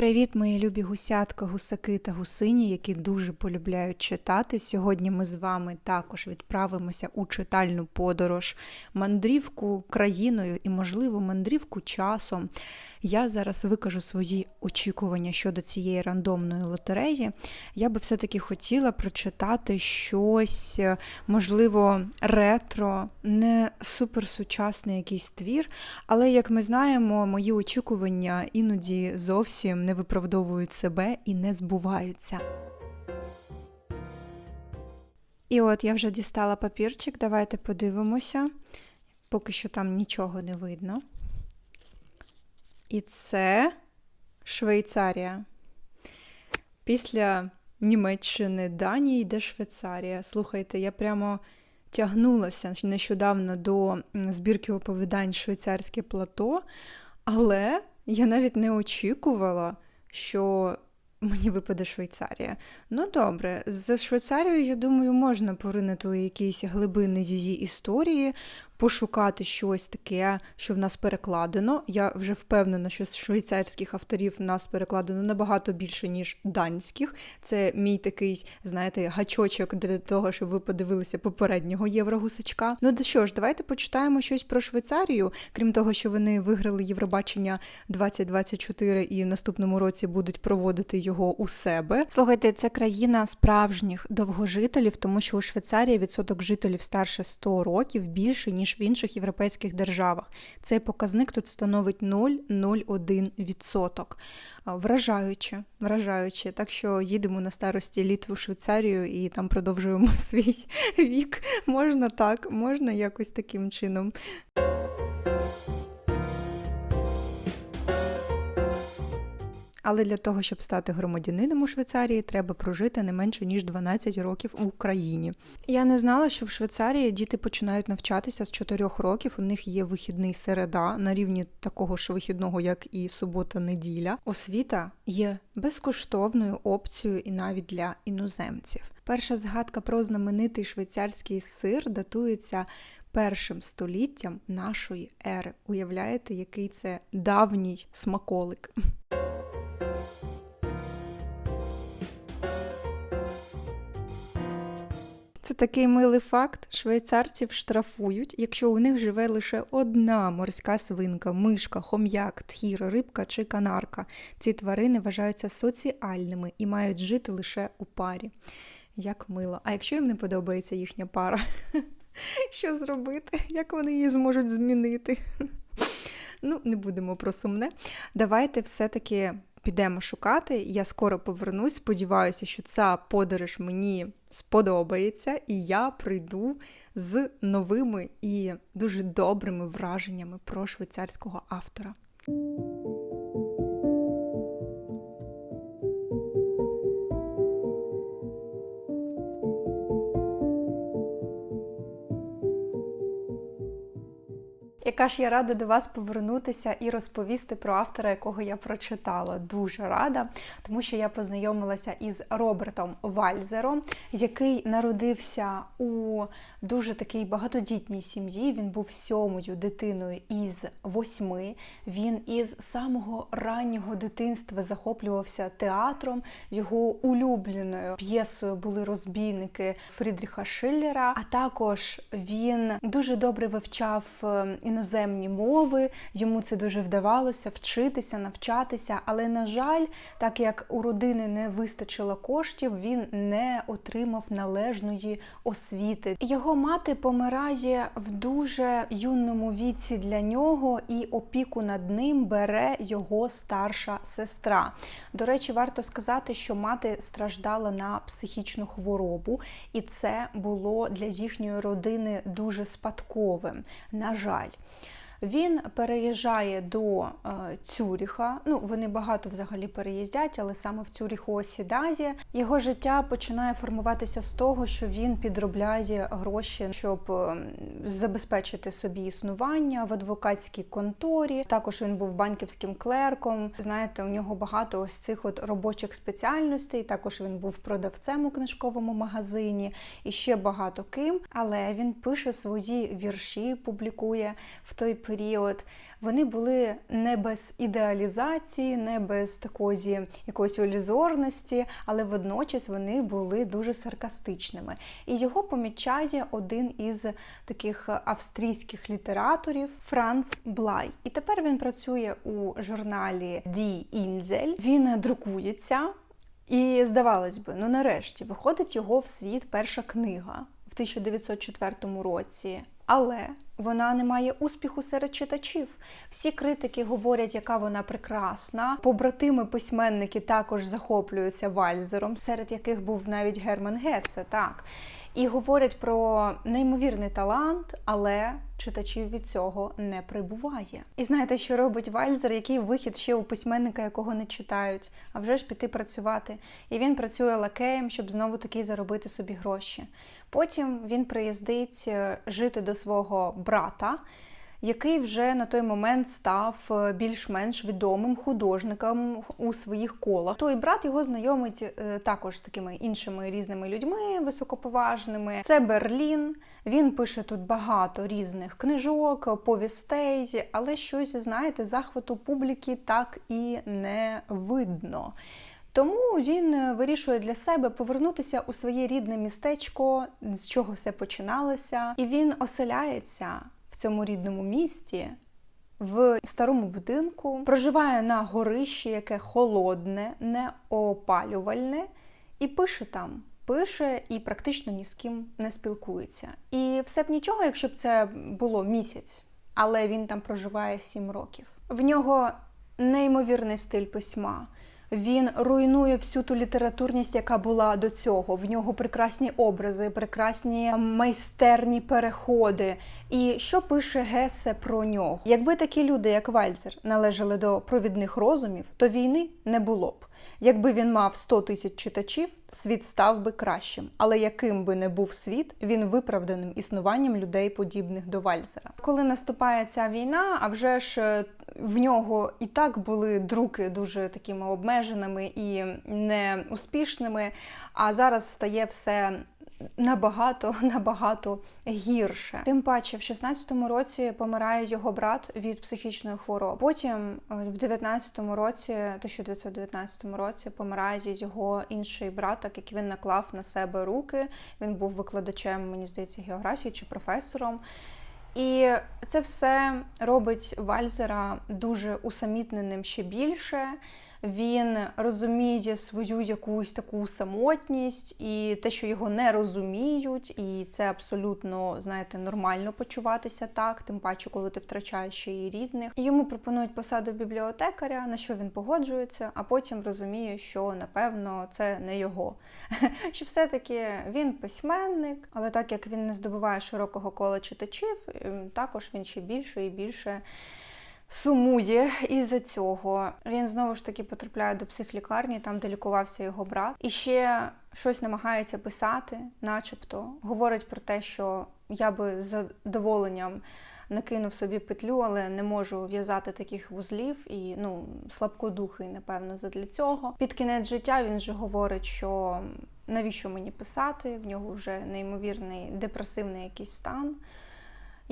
Привіт, мої любі гусятка, гусаки та гусині, які дуже полюбляють читати. Сьогодні ми з вами також відправимося у читальну подорож, мандрівку країною і, можливо, мандрівку часом. Я зараз викажу свої очікування щодо цієї рандомної лотереї. Я би все-таки хотіла прочитати щось, можливо, ретро, не суперсучасний якийсь твір, але, як ми знаємо, мої очікування іноді зовсім не виправдовують себе і не збуваються. І от я вже дістала папірчик, давайте подивимося. Поки що там нічого не видно. І це Швейцарія. Після Німеччини, Данії йде Швейцарія. Слухайте, я прямо тягнулася нещодавно до збірки оповідань Швейцарське плато, але я навіть не очікувала, що мені випаде Швейцарія. Ну добре, з Швейцарією, я думаю, можна поринути у якісь глибини її історії, пошукати щось таке, що в нас перекладено. Я вже впевнена, що з швейцарських авторів в нас перекладено набагато більше, ніж данських. Це мій такий, знаєте, гачочок для того, щоб ви подивилися попереднього єврогусачка. Ну де що ж, давайте почитаємо щось про Швейцарію, крім того, що вони виграли Євробачення 2024 і в наступному році будуть проводити його у себе. Слухайте, це країна справжніх довгожителів, тому що у Швейцарії відсоток жителів старше 100 років більше ніж в інших європейських державах. Цей показник тут становить 0,01%. Вражаюче, вражаюче. Так що їдемо на старості літ у Швейцарію і там продовжуємо свій вік. Можна так, можна якось таким чином. Але для того, щоб стати громадянином у Швейцарії, треба прожити не менше ніж 12 років в Україні. Я не знала, що в Швейцарії діти починають навчатися з 4 років. У них є вихідний середа на рівні такого ж вихідного, як і субота-неділя. Освіта є безкоштовною опцією і навіть для іноземців. Перша згадка про знаменитий швейцарський сир датується першим століттям нашої ери. Уявляєте, який це давній смаколик? Це такий милий факт. Швейцарців штрафують, якщо у них живе лише одна морська свинка, мишка, хом'як, тхір, рибка чи канарка. Ці тварини вважаються соціальними і мають жити лише у парі. Як мило. А якщо їм не подобається їхня пара, що зробити? Як вони її зможуть змінити? Ну, не будемо про сумне. Давайте все-таки підемо шукати. Я скоро повернусь. Сподіваюся, що ця подорож мені сподобається, і я прийду з новими і дуже добрими враженнями про швейцарського автора. Яка ж я рада до вас повернутися і розповісти про автора, якого я прочитала. Дуже рада, тому що я познайомилася із Робертом Вальзером, який народився у дуже такій багатодітній сім'ї. Він був сьомою дитиною із восьми. Він із самого раннього дитинства захоплювався театром. Його улюбленою п'єсою були розбійники Фрідріха Шиллера. А також він дуже добре вивчав е, іноземні мови. Йому це дуже вдавалося вчитися, навчатися. Але, на жаль, так як у родини не вистачило коштів, він не отримав належної освіти. Його мати помирає в дуже юному віці для нього, і опіку над ним бере його старша сестра. До речі, варто сказати, що мати страждала на психічну хворобу, і це було для їхньої родини дуже спадковим. На жаль. Він переїжджає до е, Цюріха. Ну, вони багато взагалі переїздять, але саме в Цюріху осідає. Його життя починає формуватися з того, що він підробляє гроші, щоб е, забезпечити собі існування в адвокатській конторі. Також він був банківським клерком. Знаєте, у нього багато ось цих от робочих спеціальностей. Також він був продавцем у книжковому магазині і ще багато ким. Але він пише свої вірші, публікує в той період, вони були не без ідеалізації, не без такої якоїсь ілюзорності, але водночас вони були дуже саркастичними. І його помічає один із таких австрійських літераторів Франц Блай. І тепер він працює у журналі Die Insel. Він друкується. І здавалось би, ну нарешті виходить його в світ перша книга в 1904 році. Але вона не має успіху серед читачів. Всі критики говорять, яка вона прекрасна. Побратими письменники також захоплюються вальзером, серед яких був навіть Герман Гесе. Так. І говорять про неймовірний талант, але читачів від цього не прибуває. І знаєте, що робить Вальзер, який вихід ще у письменника, якого не читають, а вже ж піти працювати. І він працює лакеєм, щоб знову таки заробити собі гроші. Потім він приїздить е, жити до свого брата. Який вже на той момент став е, більш-менш відомим художником у своїх колах. Той брат його знайомить е, також з такими іншими різними людьми високоповажними. Це Берлін. Він пише тут багато різних книжок, повістей, але щось, знаєте, захвату публіки так і не видно. Тому він вирішує для себе повернутися у своє рідне містечко, з чого все починалося, і він оселяється в цьому рідному місті. В старому будинку проживає на горищі, яке холодне, неопалювальне, і пише там. Пише і практично ні з ким не спілкується. І все б нічого, якщо б це було місяць, але він там проживає сім років. В нього неймовірний стиль письма. Він руйнує всю ту літературність, яка була до цього. В нього прекрасні образи, прекрасні майстерні переходи. І що пише Гесе про нього? Якби такі люди, як Вальцер, належали до провідних розумів, то війни не було б. Якби він мав 100 тисяч читачів, світ став би кращим. Але яким би не був світ, він виправданим існуванням людей, подібних до Вальзера. Коли наступає ця війна, а вже ж е, в нього і так були друки дуже такими обмеженими і неуспішними, а зараз стає все набагато набагато гірше. Тим паче, в 16-му році помирає його брат від психічної хвороби. Потім, е, в 19-му році, 1919 році, помирає його інший брат, так як він наклав на себе руки. Він був викладачем, мені здається, географії чи професором. І це все робить Вальзера дуже усамітненим ще більше він розуміє свою якусь таку самотність і те, що його не розуміють, і це абсолютно, знаєте, нормально почуватися так, тим паче, коли ти втрачаєш ще і рідних. І йому пропонують посаду бібліотекаря, на що він погоджується, а потім розуміє, що напевно це не його. Що все-таки він письменник, але так як він не здобуває широкого кола читачів, ем, також він ще більше і більше сумує із-за цього. Він знову ж таки потрапляє до психлікарні, там де лікувався його брат, і ще щось намагається писати, начебто говорить про те, що я би з задоволенням. Накинув собі петлю, але не можу в'язати таких вузлів і ну слабкодухий, напевно, задля цього. Під кінець життя він вже говорить, що навіщо мені писати, в нього вже неймовірний депресивний якийсь стан.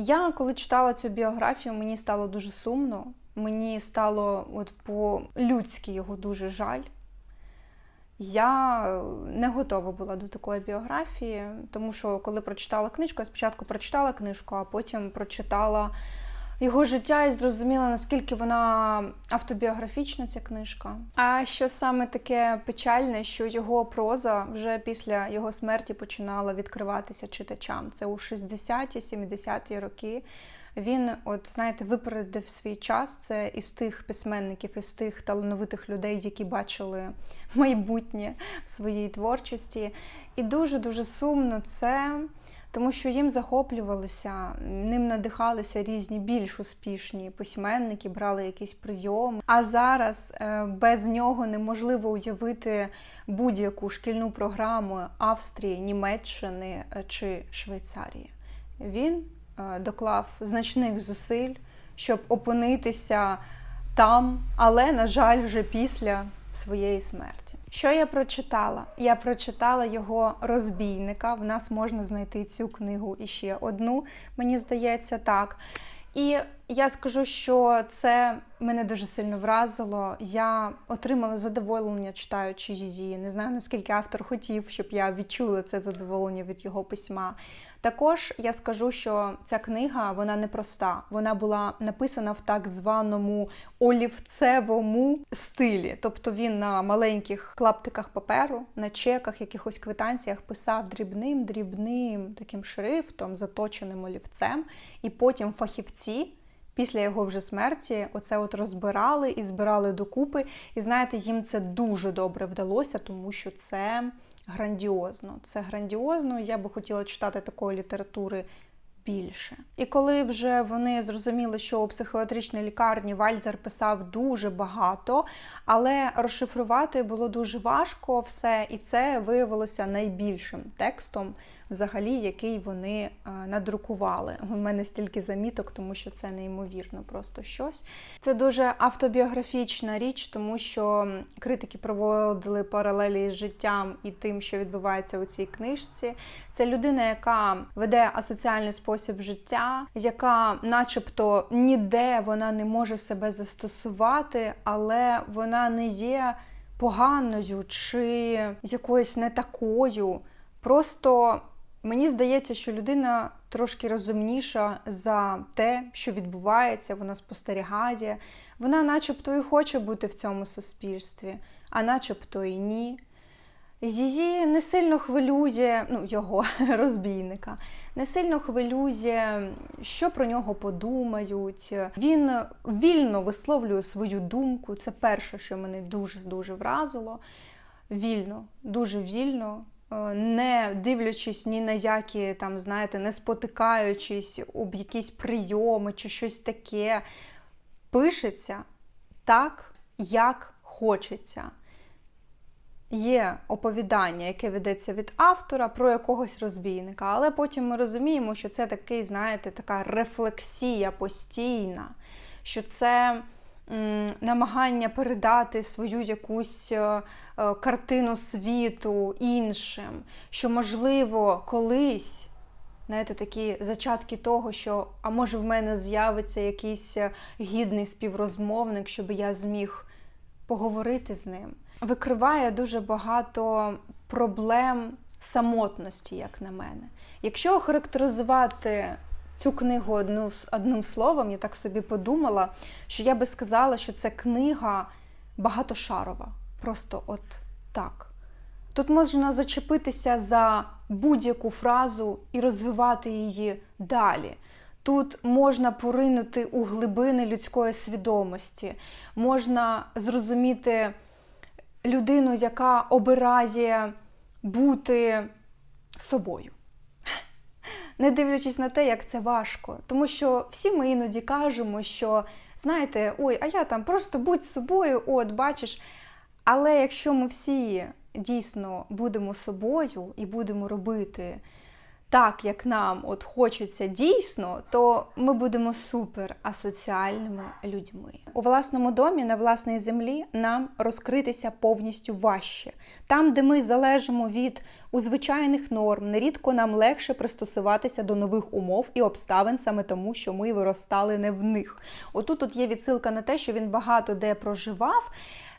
Я коли читала цю біографію, мені стало дуже сумно. Мені стало от по-людськи його дуже жаль. Я не готова була до такої біографії, тому що коли прочитала книжку, я спочатку прочитала книжку, а потім прочитала його життя і зрозуміла, наскільки вона автобіографічна, ця книжка. А що саме таке печальне, що його проза вже після його смерті починала відкриватися читачам. Це у 60-ті, 70-ті роки. Він, от знаєте, випередив свій час. Це із тих письменників, із тих талановитих людей, які бачили майбутнє в своїй творчості. І дуже дуже сумно це тому що їм захоплювалися, ним надихалися різні більш успішні письменники, брали якісь прийоми. А зараз е, без нього неможливо уявити будь-яку шкільну програму Австрії, Німеччини е, чи Швейцарії. Він е, доклав значних зусиль, щоб опинитися там, але, на жаль, вже після своєї смерті. Що я прочитала? Я прочитала його розбійника. В нас можна знайти цю книгу і ще одну, мені здається, так. І я скажу, що це мене дуже сильно вразило. Я отримала задоволення, читаючи її. Не знаю наскільки автор хотів, щоб я відчула це задоволення від його письма. Також я скажу, що ця книга вона непроста. Вона була написана в так званому олівцевому стилі. Тобто він на маленьких клаптиках паперу, на чеках, якихось квитанціях писав дрібним, дрібним таким шрифтом, заточеним олівцем, і потім фахівці. Після його вже смерті оце от розбирали і збирали докупи. І знаєте, їм це дуже добре вдалося, тому що це грандіозно. Це грандіозно. Я би хотіла читати такої літератури більше. І коли вже вони зрозуміли, що у психіатричній лікарні Вальзер писав дуже багато, але розшифрувати було дуже важко все, і це виявилося найбільшим текстом, взагалі, який вони надрукували. У мене стільки заміток, тому що це неймовірно просто щось. Це дуже автобіографічна річ, тому що критики проводили паралелі з життям і тим, що відбувається у цій книжці. Це людина, яка веде асоціальний спосіб життя, яка, начебто, ніде вона не може себе застосувати, але вона не є поганою чи якоюсь не такою. Просто мені здається, що людина трошки розумніша за те, що відбувається, вона спостерігає. Вона, начебто, і хоче бути в цьому суспільстві, а начебто і ні. Її не сильно хвилює, ну, його розбійника, не сильно хвилює, що про нього подумають. Він вільно висловлює свою думку. Це перше, що мене дуже-дуже вразило. Вільно, дуже вільно, не дивлячись ні на які, там, знаєте, не спотикаючись об якісь прийоми чи щось таке. Пишеться так, як хочеться. Є оповідання, яке ведеться від автора про якогось розбійника, але потім ми розуміємо, що це такий, знаєте, така рефлексія постійна, що це намагання передати свою якусь е, е, картину світу іншим, що, можливо, колись. Знаєте, такі зачатки того, що а може в мене з'явиться якийсь е, гідний співрозмовник, щоб я зміг поговорити з ним. Викриває дуже багато проблем самотності, як на мене. Якщо охарактеризувати цю книгу одну, одним словом, я так собі подумала, що я би сказала, що це книга багатошарова. Просто от так. Тут можна зачепитися за будь-яку фразу і розвивати її далі. Тут можна поринути у глибини людської свідомості, можна зрозуміти людину, яка обирає бути собою. Не дивлячись на те, як це важко. Тому що всі ми іноді кажемо, що знаєте, ой, а я там просто будь собою, от бачиш. Але якщо ми всі дійсно будемо собою і будемо робити так, як нам от хочеться дійсно, то ми будемо супер асоціальними людьми. У власному домі на власній землі нам розкритися повністю важче. Там, де ми залежимо від узвичайних норм, нерідко нам легше пристосуватися до нових умов і обставин саме тому, що ми виростали не в них. Отут тут є відсилка на те, що він багато де проживав.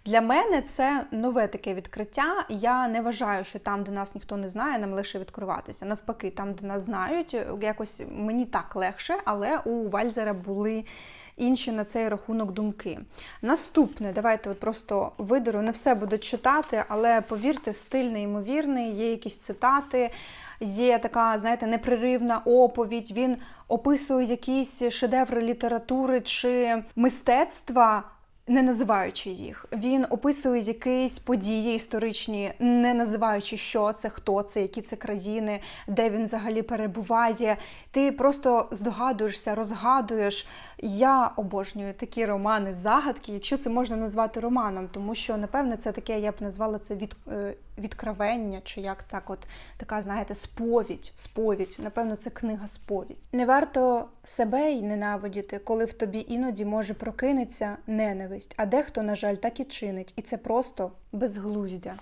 Для мене це нове таке відкриття. Я не вважаю, що там, де нас ніхто не знає, нам легше відкриватися. Навпаки, там, де нас знають, якось мені так легше, але у Вальзера були. Інші на цей рахунок думки. Наступне, давайте от просто видеру, не все буду читати, але повірте, стиль неймовірний, є якісь цитати, є така, знаєте, непреривна оповідь. Він описує якісь шедеври літератури чи мистецтва не називаючи їх. Він описує якісь події історичні, не називаючи, що це, хто це, які це країни, де він взагалі перебуває. Ти просто здогадуєшся, розгадуєш. Я обожнюю такі романи, загадки, якщо це можна назвати романом, тому що, напевне, це таке, я б назвала це від, е, відкровення, чи як так, от така, знаєте, сповідь. Сповідь. Напевно, це книга сповідь. Не варто себе й ненавидіти, коли в тобі іноді може прокинеться ненависть, а дехто, на жаль, так і чинить, і це просто безглуздя.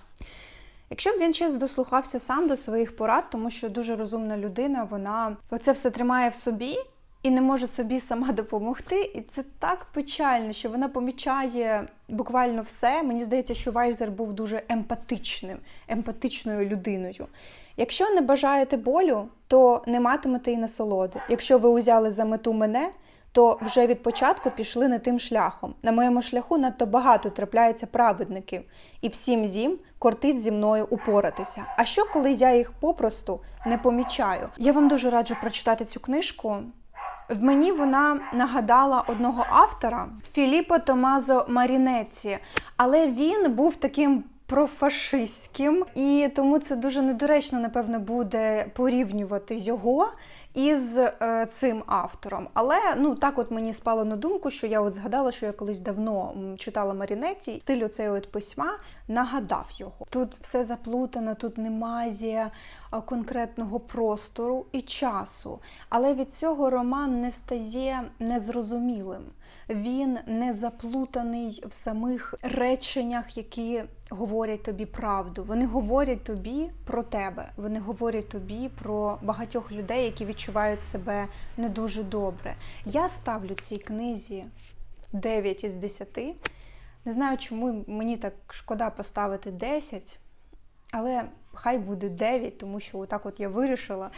Якщо б він ще дослухався сам до своїх порад, тому що дуже розумна людина, вона це все тримає в собі. І не може собі сама допомогти. І це так печально, що вона помічає буквально все. Мені здається, що Вайзер був дуже емпатичним, емпатичною людиною. Якщо не бажаєте болю, то не матимете і насолоди. Якщо ви узяли за мету мене, то вже від початку пішли не тим шляхом. На моєму шляху надто багато трапляється праведників, і всім зім кортить зі мною упоратися. А що, коли я їх попросту не помічаю? Я вам дуже раджу прочитати цю книжку. В мені вона нагадала одного автора Філіппо Томазо Марінетті, але він був таким профашистським, і тому це дуже недоречно, напевно, буде порівнювати його із е, цим автором. Але ну так, от мені спало на думку, що я от згадала, що я колись давно читала Марінетті, стиль цей от письма нагадав його. Тут все заплутано, тут немає е, конкретного простору і часу. Але від цього роман не стає незрозумілим. Він не заплутаний в самих реченнях, які говорять тобі правду. Вони говорять тобі про тебе. Вони говорять тобі про багатьох людей, які відчувають себе не дуже добре. Я ставлю цій книзі 9 із 10. Не знаю, чому мені так шкода поставити 10, але хай буде 9, тому що отак от я вирішила,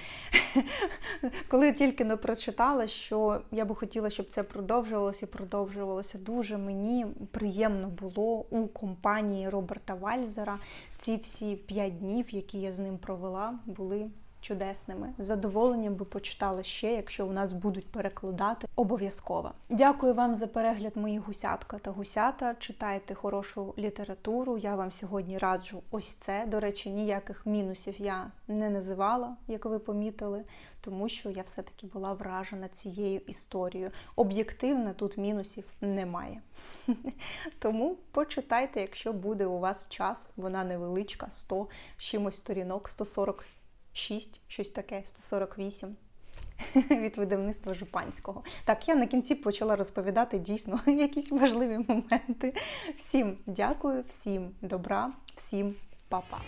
коли тільки не прочитала, що я би хотіла, щоб це продовжувалося і продовжувалося. Дуже мені приємно було у компанії Роберта Вальзера. Ці всі 5 днів, які я з ним провела, були чудесними. З задоволенням би почитала ще, якщо у нас будуть перекладати. Обов'язково. Дякую вам за перегляд моїх гусятка та гусята. Читайте хорошу літературу. Я вам сьогодні раджу ось це. До речі, ніяких мінусів я не називала, як ви помітили, тому що я все-таки була вражена цією історією. Об'єктивно тут мінусів немає. Тому почитайте, якщо буде у вас час. Вона невеличка, 100 чимось сторінок, 140 6, щось таке, 148 від видавництва Жупанського. Так, я на кінці почала розповідати дійсно якісь важливі моменти. Всім дякую, всім добра, всім па-па.